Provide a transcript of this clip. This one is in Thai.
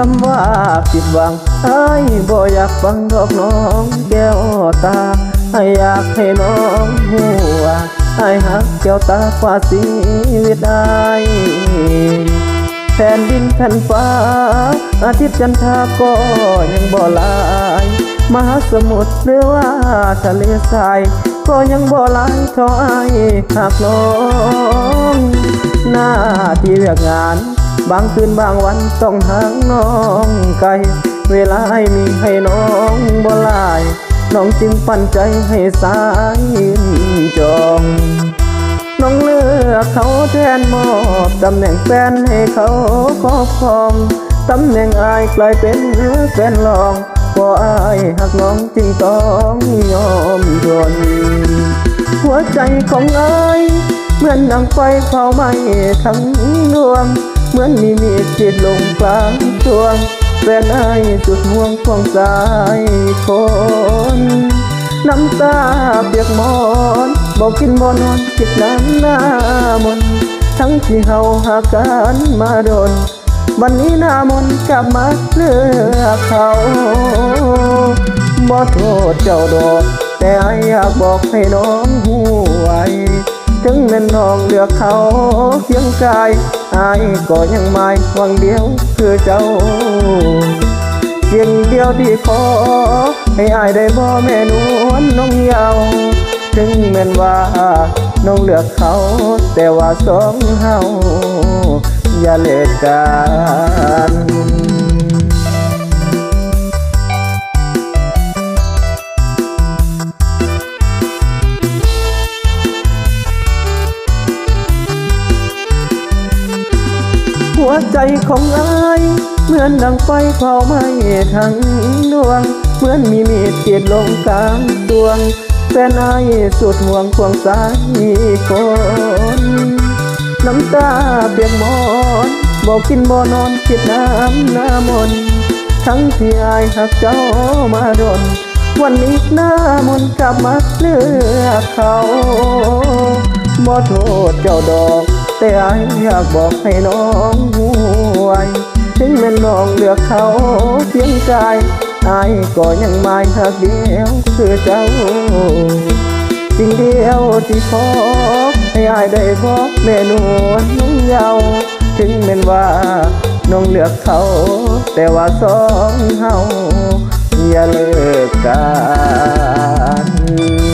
คำว่าผิดหวังไอ้บ่อยากฟังดอกน้องแก้วตาไอ้อยากให้น้องหัวไอ้หักแก้วตากว่าชีวิตไอ้แผ่นดินแผ่นฟ้า อาทิตย์จันทราก็ยังบ่ลายมหาสมุทรหรือว่าทะเลทรายก็ยังบ่ลายเท่าไอ้หากน้อง หน้าที่เวียกงาน บางคืนบางวันต้องหางน้องไกล เวลาให้มีให้น้องบ่ลาย น้องจึงปั่นใจให้สายจองน้องเลือกเขาแทนมอบตำแหน่งแฟนให้เขาครอบครองตำแหน่งอายกลายเป็นแฟนรองเพราะอายหักน้องจึงต้องยอมทนหัวใจของอายเหมือนนางไฟเผาไหม้ทั้งดวง เหมือนมีมีดขีดลงกลางดวงแฟนไอายสุดห่วงควงสายคนน้ำตาเปียกมอนบอกกินบ่นอนคิดน้ำหน้ามนทั้งที่เฮาหากันมาโดนวันนี้หน้ามนกลับมาเลือกเขาบ่โทษเจ้าดอก แต่ไออยากบอกให้น้องหูไว้ ถึงแม่นน้องเลือกเขาเพียงกายไอายก็ยังไม่หวังเดียวคือเจ้าสิ่งเดียวที่ขอ ให้อายได้บ่แม่นวลน้องเยาวถึงแม่นว่าน้องเลือกเขา แต่ว่าสองเฮาอย่าเลิกกัน วใจของอายเหมือนดังไฟเผาไหม้ทั้งดวง เหมือนมีมีดกรีดลงกลางดวงแฟนอายสุดห่วงควงสายคนน้ำตาเปียกหมอนบอกกินบ่นอนคิดน้ำหน้ามน ทั้งที่อายหักเจ้ามาโดน วันนี้หน้ามนกลับมาเลือกเขาบ่โทษเจ้าดอก แต่อายอยากบอกให้น้องหูไว้ถึงแม่นน้องเลือกเขาเพียงกายอายก็ยังไม่หักเดียวคือเจ้าสิ่งเดียวที่ขอให้อายได้บอกแม่นวลน้องเยาวถึงแม่นว่าน้องเลือกเขา แต่ว่าสองเฮาอย่าเลิกกัน